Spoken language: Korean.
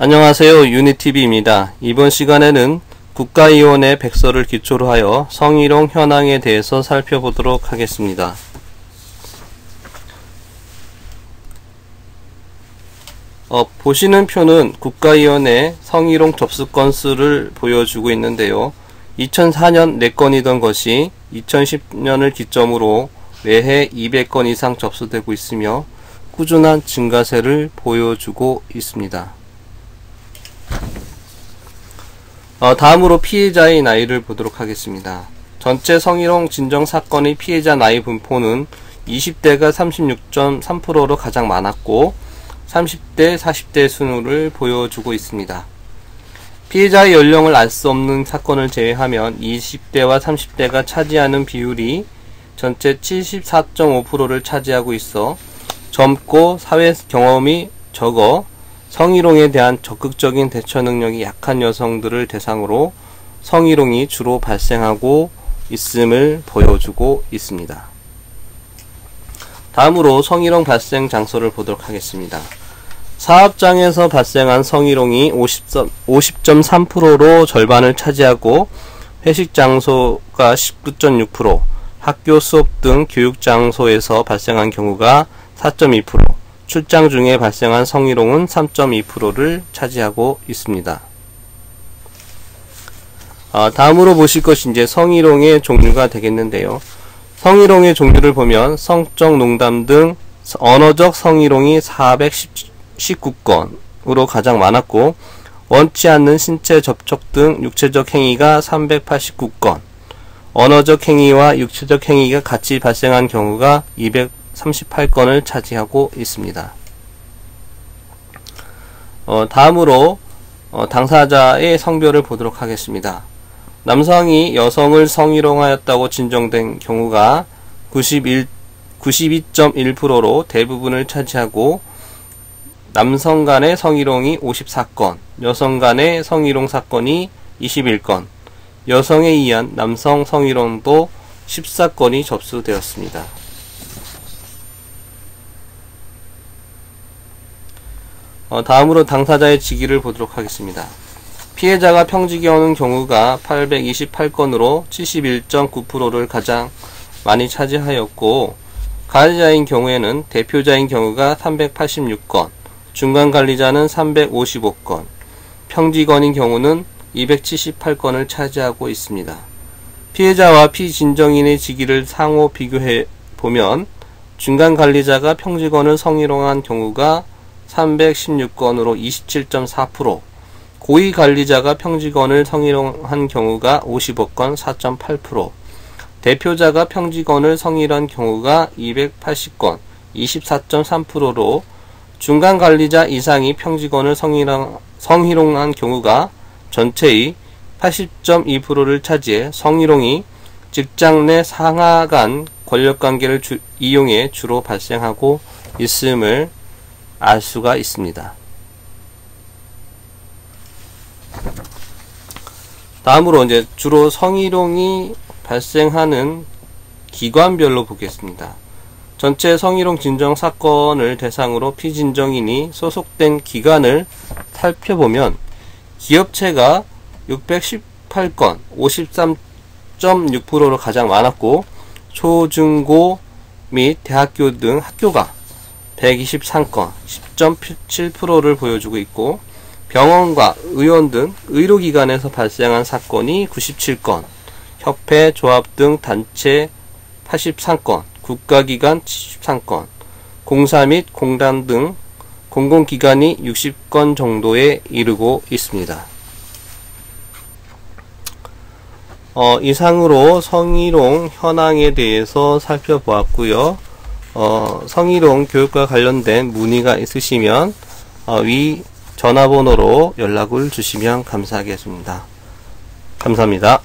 안녕하세요. 유니TV입니다. 이번 시간에는 국가이원의 백서를 기초로 하여 성희롱 현황에 대해서 살펴보도록 하겠습니다. 어, 보시는 표는 국가이원의 성희롱 접수 건수를 보여주고 있는데요. 2004년 4건이던 것이 2010년을 기점으로 매해 200건 이상 접수되고 있으며 꾸준한 증가세를 보여주고 있습니다. 어, 다음으로 피해자의 나이를 보도록 하겠습니다. 전체 성희롱 진정 사건의 피해자 나이 분포는 20대가 36.3%로 가장 많았고 30대, 40대 순으를 보여주고 있습니다. 피해자의 연령을 알 수 없는 사건을 제외하면 20대와 30대가 차지하는 비율이 전체 74.5%를 차지하고 있어 젊고 사회 경험이 적어 성희롱에 대한 적극적인 대처 능력이 약한 여성들을 대상으로 성희롱이 주로 발생하고 있음을 보여주고 있습니다. 다음으로 성희롱 발생 장소를 보도록 하겠습니다. 사업장에서 발생한 성희롱이 50.3%로 절반을 차지하고 회식 장소가 19.6%, 학교 수업 등 교육 장소에서 발생한 경우가 4.2%, 출장 중에 발생한 성희롱은 3.2%를 차지하고 있습니다. 아, 다음으로 보실 것이 이제 성희롱의 종류가 되겠는데요. 성희롱의 종류를 보면 성적 농담 등 언어적 성희롱이 419건으로 가장 많았고 원치 않는 신체 접촉 등 육체적 행위가 389건, 언어적 행위와 육체적 행위가 같이 발생한 경우가 200 38건을 차지하고 있습니다. 어, 다음으로 어, 당사자의 성별을 보도록 하겠습니다. 남성이 여성을 성희롱하였다고 진정된 경우가 91, 92.1%로 대부분을 차지하고 남성 간의 성희롱이 54건, 여성 간의 성희롱 사건이 21건, 여성에 의한 남성 성희롱도 14건이 접수되었습니다. 어, 다음으로 당사자의 직위를 보도록 하겠습니다. 피해자가 오는 경우가 828건으로 71.9%를 가장 많이 차지하였고 가해자인 경우에는 대표자인 경우가 386건, 중간 관리자는 355건, 평직원인 경우는 278건을 차지하고 있습니다. 피해자와 피진정인의 직위를 상호 비교해 보면 중간 관리자가 평직원을 성희롱한 경우가 316건으로 27.4%, 고위 관리자가 평직원을 성희롱한 경우가 50억 건 4.8%, 대표자가 평직원을 성희롱한 경우가 280건 24.3%로 중간 관리자 이상이 평직원을 성희롱, 성희롱한 경우가 전체의 80.2%를 차지해 성희롱이 직장 내 상하 간 권력 관계를 주, 이용해 주로 발생하고 있음을 알 수가 있습니다. 다음으로 이제 주로 성희롱이 발생하는 기관별로 보겠습니다. 전체 성희롱 진정 사건을 대상으로 피진정인이 소속된 기관을 살펴보면 기업체가 618건 53.6%로 가장 많았고 초중고 및 대학교 등 학교가 123건 10.7%를 보여주고 있고 병원과 의원 등 의료기관에서 발생한 사건이 97건, 협회, 조합 등 단체 83건, 국가기관 73건, 공사 및 공단 등 공공기관이 60건 정도에 이르고 있습니다. 어, 이상으로 성희롱 현황에 대해서 살펴보았고요. 어, 성희롱 교육과 관련된 문의가 있으시면 어, 위 전화번호로 연락을 주시면 감사하겠습니다. 감사합니다.